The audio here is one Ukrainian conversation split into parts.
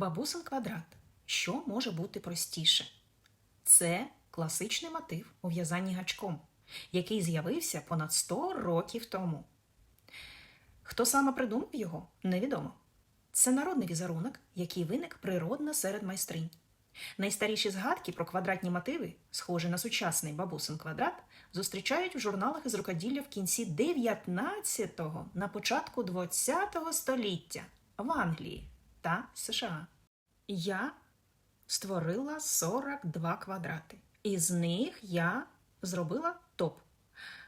Бабусин квадрат. Що може бути простіше? Це класичний мотив у в'язанні гачком, який з'явився понад 100 років тому. Хто саме придумав його, невідомо. Це народний візерунок, який виник природно серед майстринь. Найстаріші згадки про квадратні мотиви, схожі на сучасний бабусин квадрат, зустрічають у журналах із рукоділля в кінці 19-го, на початку 20-го століття в Англії та США. Я створила 42 квадрати. Із них я зробила топ.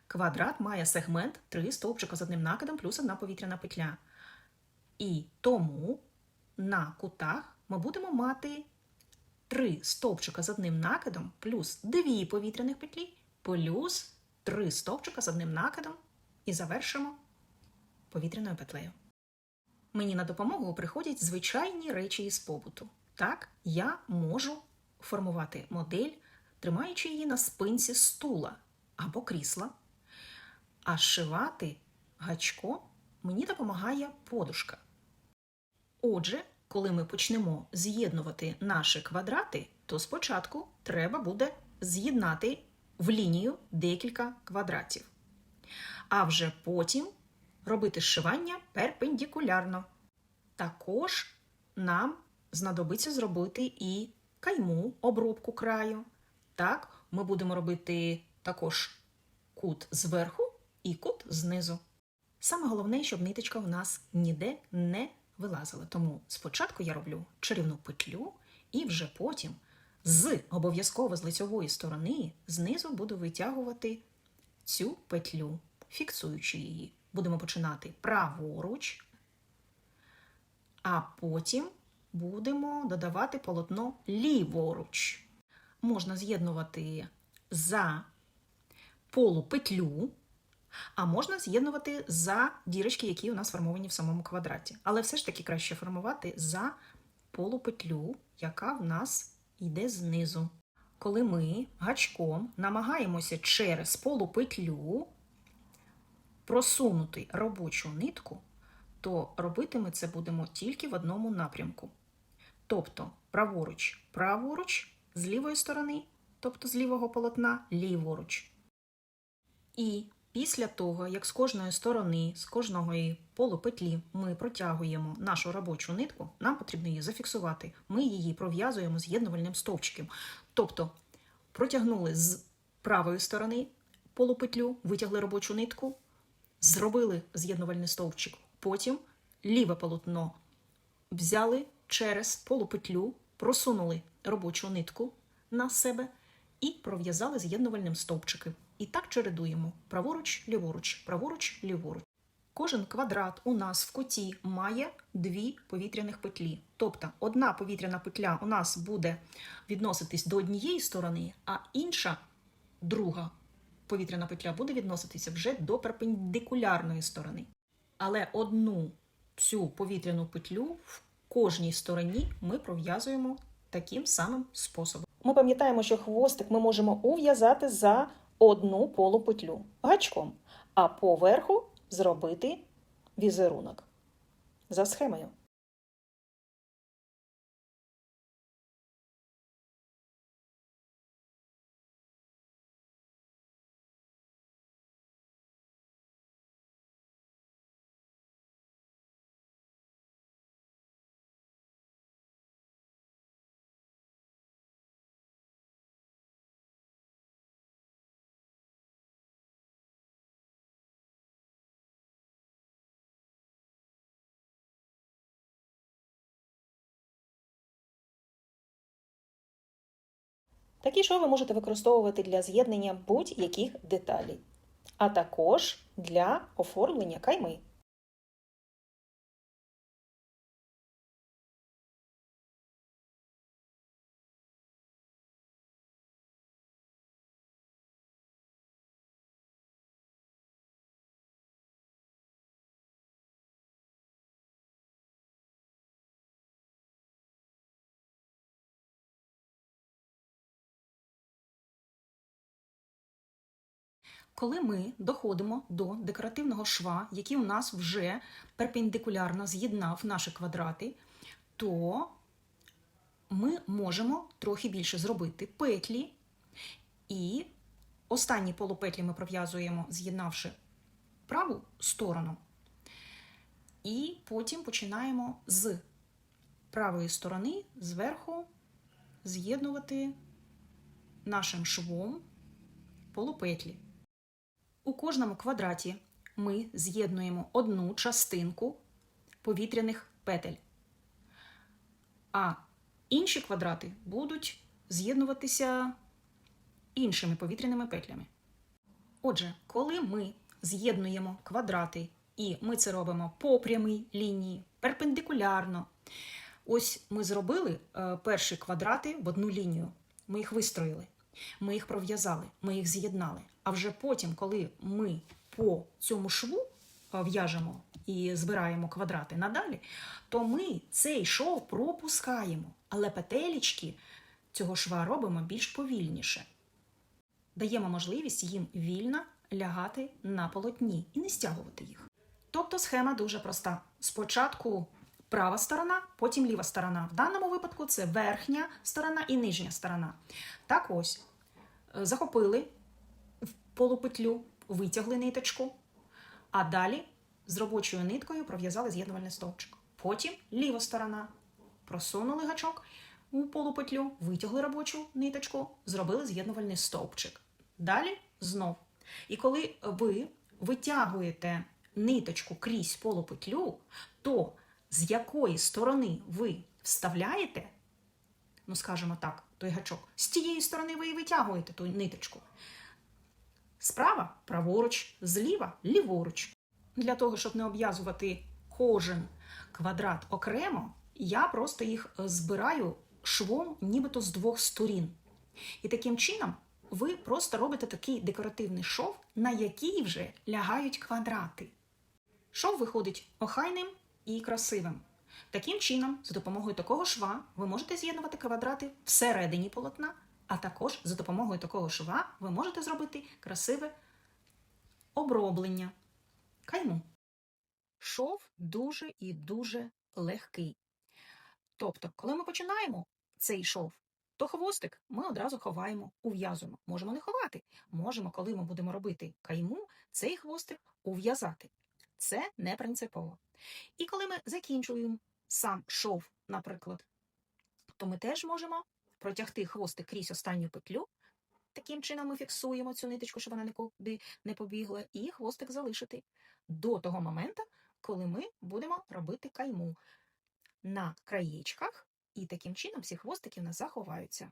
Квадрат має сегмент 3 стовпчика з одним накидом плюс одна повітряна петля. І тому на кутах ми будемо мати 3 стовпчика з одним накидом плюс 2 повітряних петлі, плюс 3 стовпчика з одним накидом і завершимо повітряною петлею. Мені на допомогу приходять звичайні речі із побуту. Так, я можу формувати модель, тримаючи її на спинці стула або крісла. А зшивати гачко мені допомагає подушка. Отже, коли ми почнемо з'єднувати наші квадрати, то спочатку треба буде з'єднати в лінію декілька квадратів. А вже потім робити зшивання перпендикулярно. Також нам знадобиться зробити і кайму, обробку краю. Так, ми будемо робити також кут зверху і кут знизу. Саме головне, щоб ниточка в нас ніде не вилазила. Тому спочатку я роблю чарівну петлю, і вже потім з обов'язково з лицьової сторони знизу буду витягувати цю петлю, фіксуючи її. Будемо починати праворуч, а потім будемо додавати полотно ліворуч. Можна з'єднувати за полупетлю, а можна з'єднувати за дірочки, які у нас формовані в самому квадраті. Але все ж таки краще формувати за полупетлю, яка в нас йде знизу. Коли ми гачком намагаємося через полупетлю просунути робочу нитку, то робити ми це будемо тільки в одному напрямку. Тобто праворуч, праворуч, з лівої сторони, тобто з лівого полотна, ліворуч. І після того, як з кожної сторони, з кожної полупетлі ми протягуємо нашу робочу нитку, нам потрібно її зафіксувати. Ми її пров'язуємо з'єднувальним стовпчиком. Тобто протягнули з правої сторони полупетлю, витягли робочу нитку, зробили з'єднувальний стовпчик. Потім ліве полотно взяли через полупетлю, просунули робочу нитку на себе і пров'язали з'єднувальним стовпчиком. І так чередуємо праворуч, ліворуч, праворуч, ліворуч. Кожен квадрат у нас в куті має дві повітряних петлі. Тобто одна повітряна петля у нас буде відноситись до однієї сторони, а інша, друга повітряна петля, буде відноситися вже до перпендикулярної сторони. Але одну цю повітряну петлю в кожній стороні ми пров'язуємо таким самим способом. Ми пам'ятаємо, що хвостик ми можемо ув'язати за одну полупетлю гачком, а поверху зробити візерунок за схемою. Такі шви ви можете використовувати для з'єднання будь-яких деталей, а також для оформлення кайми. Коли ми доходимо до декоративного шва, який у нас вже перпендикулярно з'єднав наші квадрати, то ми можемо трохи більше зробити петлі, і останні полупетлі ми пров'язуємо, з'єднавши праву сторону, і потім починаємо з правої сторони зверху з'єднувати нашим швом полупетлі. У кожному квадраті ми з'єднуємо одну частинку повітряних петель, а інші квадрати будуть з'єднуватися іншими повітряними петлями. Отже, коли ми з'єднуємо квадрати, і ми це робимо по прямій лінії, перпендикулярно, ось ми зробили е, перші квадрати в одну лінію. Ми їх вистроїли, ми їх пров'язали, ми їх з'єднали. А вже потім, коли ми по цьому шву е, в'яжемо і збираємо квадрати надалі, то ми цей шов пропускаємо, але петелечки цього шва робимо більш повільніше. Даємо можливість їм вільно лягати на полотні і не стягувати їх. Тобто схема дуже проста. Спочатку права сторона, потім ліва сторона. В даному випадку це верхня сторона і нижня сторона. Так ось е, захопили полупетлю, витягли ниточку, а далі з робочою ниткою пров'язали з'єднувальний стовпчик. Потім ліва сторона. Просунули гачок у полупетлю, витягли робочу ниточку, зробили з'єднувальний стовпчик. Далі знов. І коли ви витягуєте ниточку крізь полупетлю, то з якої сторони ви вставляєте, ну скажімо так, той гачок, з тієї сторони ви і витягуєте ту ниточку. Справа праворуч, зліва ліворуч. Для того, щоб не обв'язувати кожен квадрат окремо, я просто їх збираю швом нібито з двох сторін. І таким чином ви просто робите такий декоративний шов, на який вже лягають квадрати. Шов виходить охайним і красивим. Таким чином, за допомогою такого шва, ви можете з'єднувати квадрати всередині полотна, а також за допомогою такого шва ви можете зробити красиве оброблення. Кайму. Шов дуже і дуже легкий. Тобто, коли ми починаємо цей шов, то хвостик ми одразу ховаємо, ув'язуємо. Можемо не ховати. Можемо, коли ми будемо робити кайму, цей хвостик ув'язати. Це не принципово. І коли ми закінчуємо сам шов, наприклад, то ми теж можемо протягти хвостик крізь останню петлю. Таким чином ми фіксуємо цю ниточку, щоб вона нікуди не побігла, і хвостик залишити до того моменту, коли ми будемо робити кайму на краєчках, і таким чином всі хвостики в нас заховаються.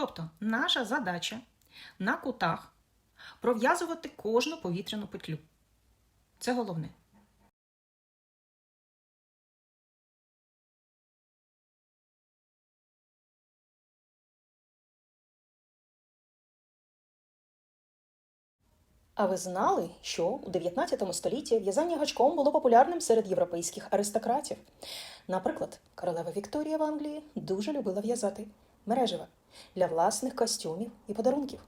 Тобто наша задача на кутах пров'язувати кожну повітряну петлю. Це головне. А ви знали, що у 19 столітті в'язання гачком було популярним серед європейських аристократів? Наприклад, королева Вікторія в Англії дуже любила в'язати мережева для власних костюмів і подарунків.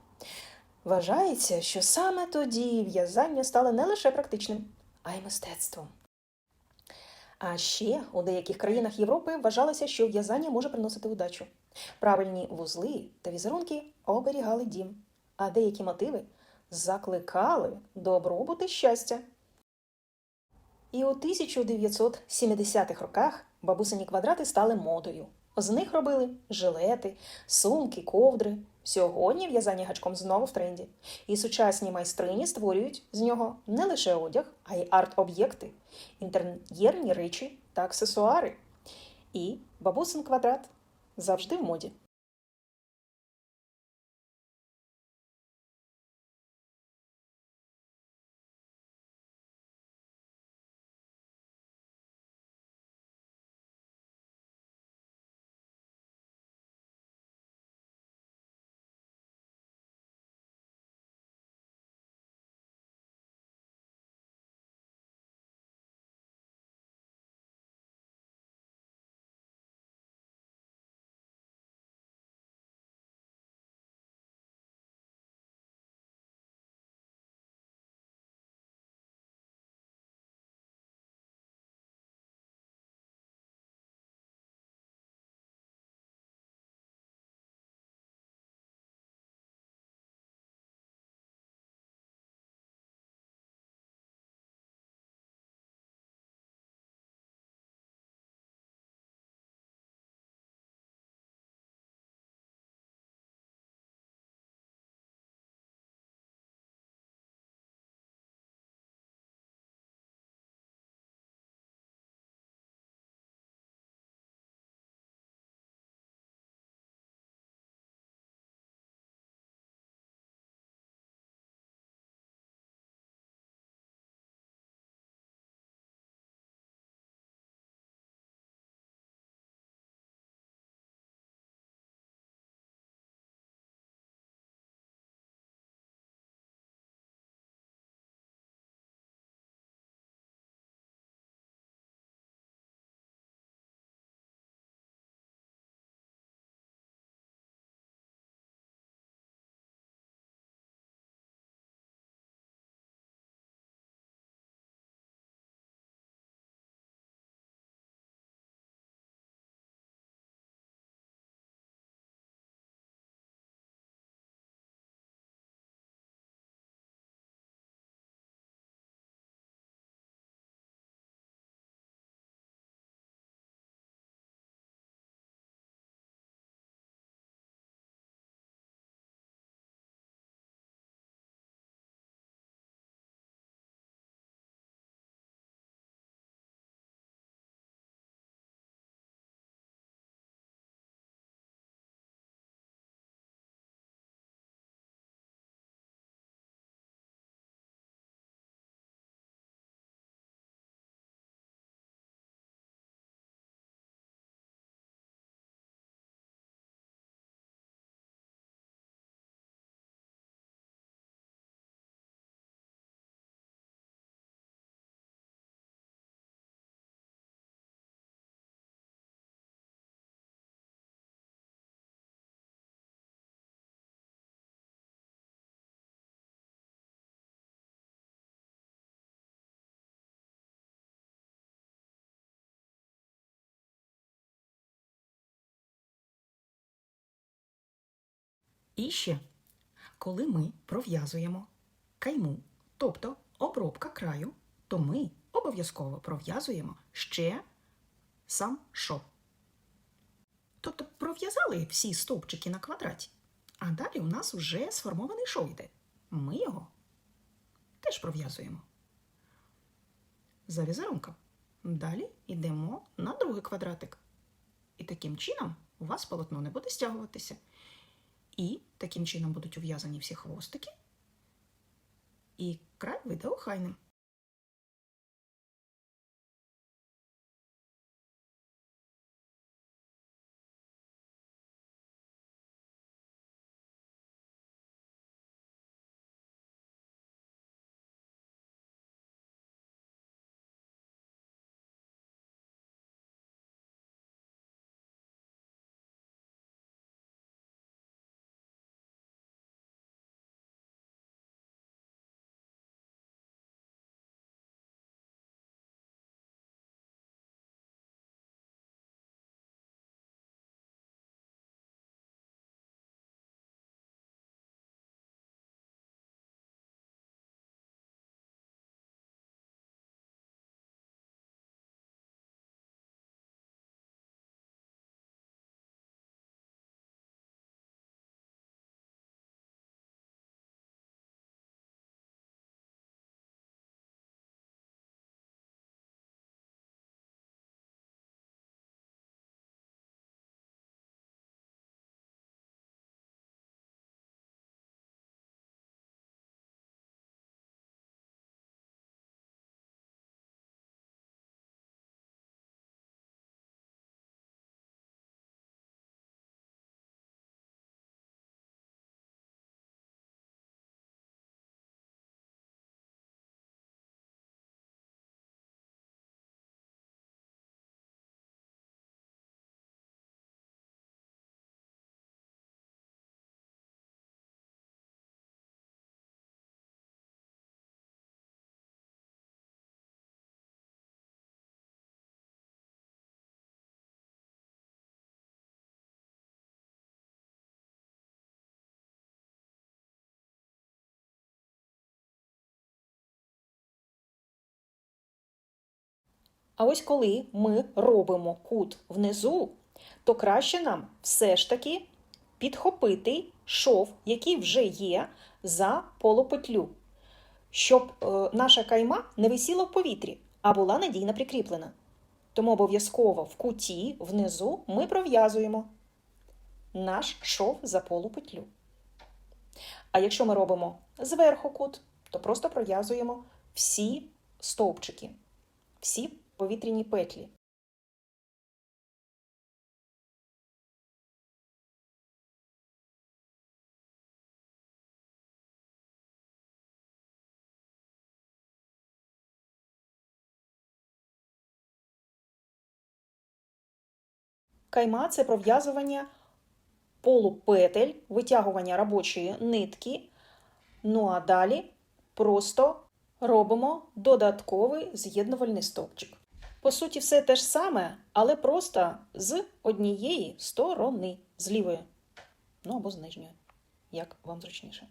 Вважається, що саме тоді в'язання стало не лише практичним, а й мистецтвом. А ще у деяких країнах Європи вважалося, що в'язання може приносити удачу. Правильні вузли та візерунки оберігали дім, а деякі мотиви закликали добробут і щастя. І у 1970-х роках бабусині квадрати стали модою. З них робили жилети, сумки, ковдри. Сьогодні в'язання гачком знову в тренді. І сучасні майстрині створюють з нього не лише одяг, а й арт-об'єкти, інтер'єрні речі та аксесуари. І бабусин квадрат завжди в моді. І ще, коли ми пров'язуємо кайму, тобто обробка краю, то ми обов'язково пров'язуємо ще сам шов. Тобто пров'язали всі стовпчики на квадраті, а далі у нас вже сформований шов йде. Ми його теж пров'язуємо. За візерунком. Далі йдемо на другий квадратик. І таким чином у вас полотно не буде стягуватися. І таким чином будуть ув'язані всі хвостики. І край вийде охайним. А ось коли ми робимо кут внизу, то краще нам все ж таки підхопити шов, який вже є за полупетлю, щоб е, наша кайма не висіла в повітрі, а була надійно прикріплена. Тому обов'язково в куті внизу ми пров'язуємо наш шов за полупетлю. А якщо ми робимо зверху кут, то просто пров'язуємо всі стовпчики, всі повітряні петлі. Кайма це пров'язування полупетель, витягування робочої нитки. Ну а далі просто робимо додатковий з'єднувальний стовпчик. По суті, все те ж саме, але просто з однієї сторони, з лівої, ну або з нижньої, як вам зручніше.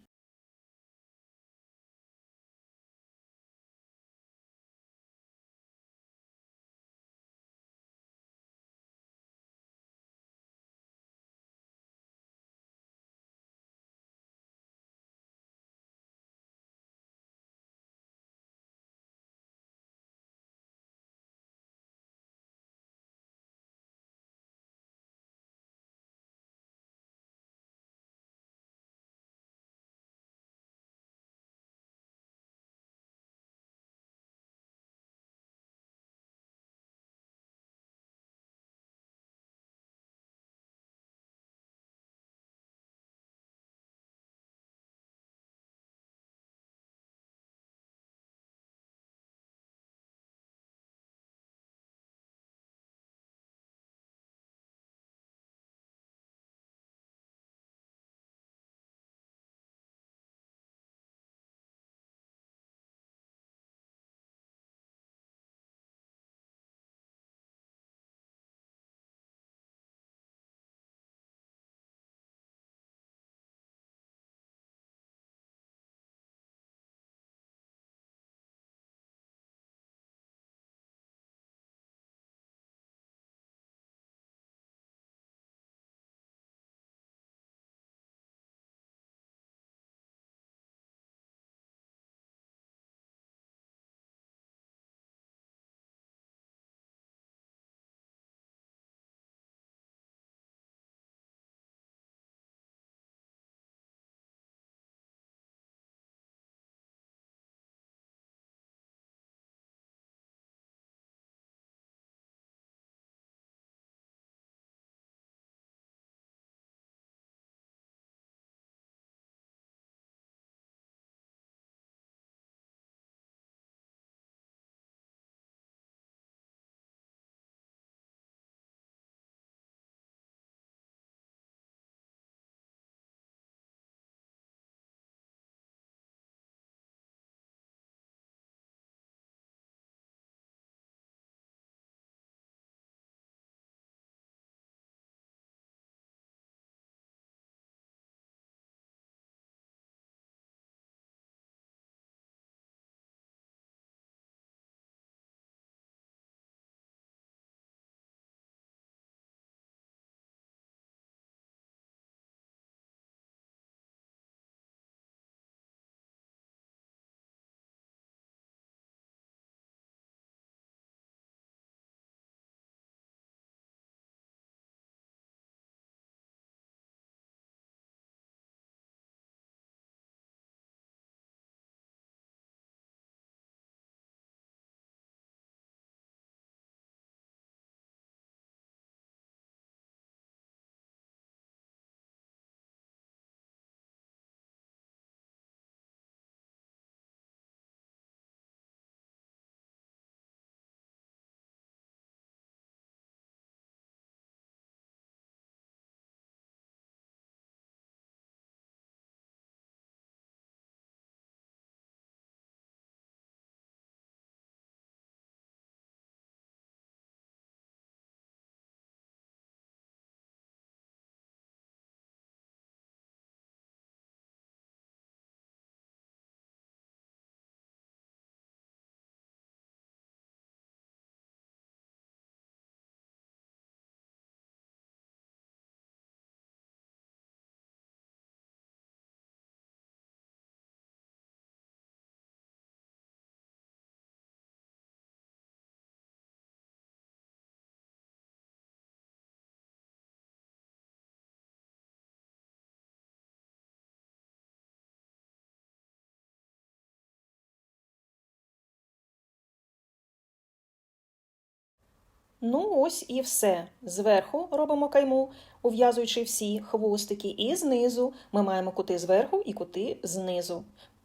Ну, ось і все. Зверху робимо кайму, ув'язуючи всі хвостики, і знизу ми маємо кути зверху і кути знизу.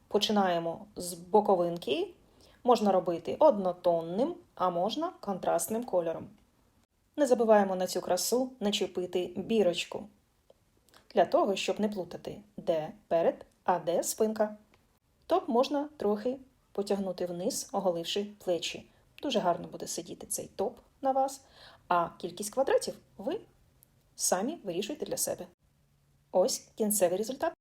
Починаємо з боковинки. Можна робити однотонним, а можна контрастним кольором. Не забуваємо на цю красу начепити бірочку. Для того, щоб не плутати, де перед, а де спинка. Топ можна трохи потягнути вниз, оголивши плечі. Дуже гарно буде сидіти цей топ на вас, а кількість квадратів ви самі вирішуєте для себе. Ось кінцевий результат.